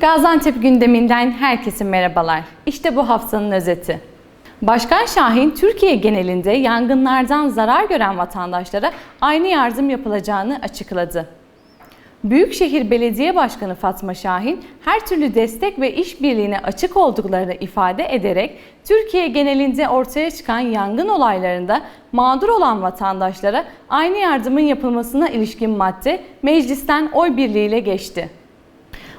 Gaziantep gündeminden herkese merhabalar. İşte bu haftanın özeti. Başkan Şahin, Türkiye genelinde yangınlardan zarar gören vatandaşlara aynı yardım yapılacağını açıkladı. Büyükşehir Belediye Başkanı Fatma Şahin, her türlü destek ve işbirliğine açık olduklarını ifade ederek, Türkiye genelinde ortaya çıkan yangın olaylarında mağdur olan vatandaşlara aynı yardımın yapılmasına ilişkin madde meclisten oy birliğiyle geçti.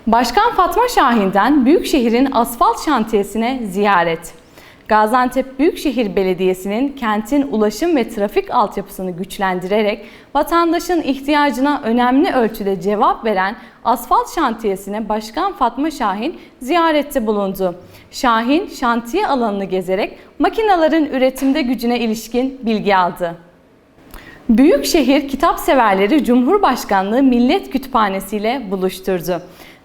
Başkan Fatma Şahin'den Büyükşehir'in asfalt şantiyesine ziyaret. Gaziantep Büyükşehir Belediyesi'nin kentin ulaşım ve trafik altyapısını güçlendirerek vatandaşın ihtiyacına önemli ölçüde cevap veren asfalt şantiyesine Başkan Fatma Şahin ziyarette bulundu. Şahin şantiye alanını gezerek makinaların üretimde gücüne ilişkin bilgi aldı. Büyükşehir Kitap Severleri Cumhurbaşkanlığı Millet Kütüphanesi ile buluşturdu.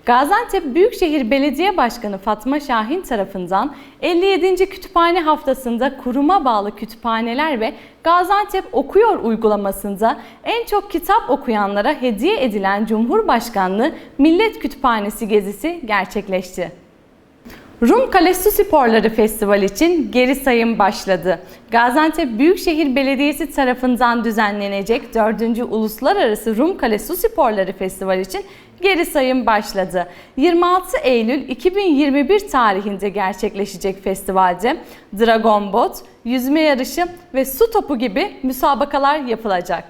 Gaziantep Büyükşehir Belediye Başkanı Fatma Şahin tarafından 57. Kütüphane Haftası'nda kuruma bağlı kütüphaneler ve Gaziantep Okuyor uygulamasında en çok kitap okuyanlara hediye edilen Cumhurbaşkanlığı Millet Kütüphanesi gezisi gerçekleşti. Rum Kale Su Sporları Festivali için geri sayım başladı. Gaziantep Büyükşehir Belediyesi tarafından düzenlenecek 4. Uluslararası Rum Kale Su Sporları Festivali için geri sayım başladı. 26 Eylül 2021 tarihinde gerçekleşecek festivalde Dragon Boat, yüzme yarışı ve su topu gibi müsabakalar yapılacak.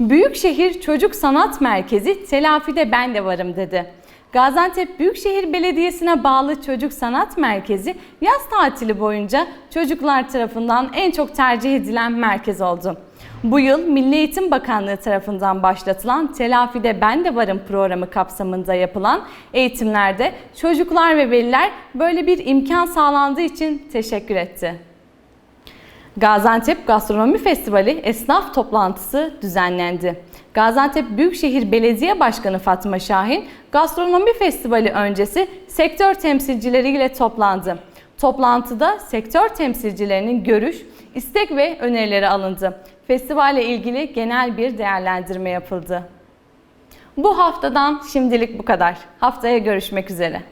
Büyükşehir Çocuk Sanat Merkezi telafide ben de varım dedi. Gaziantep Büyükşehir Belediyesi'ne bağlı Çocuk Sanat Merkezi yaz tatili boyunca çocuklar tarafından en çok tercih edilen merkez oldu. Bu yıl Milli Eğitim Bakanlığı tarafından başlatılan Telafide Ben de Varım programı kapsamında yapılan eğitimlerde çocuklar ve veliler böyle bir imkan sağlandığı için teşekkür etti. Gaziantep Gastronomi Festivali esnaf toplantısı düzenlendi. Gaziantep Büyükşehir Belediye Başkanı Fatma Şahin, Gastronomi Festivali öncesi sektör temsilcileriyle toplandı. Toplantıda sektör temsilcilerinin görüş, istek ve önerileri alındı. Festivale ilgili genel bir değerlendirme yapıldı. Bu haftadan şimdilik bu kadar. Haftaya görüşmek üzere.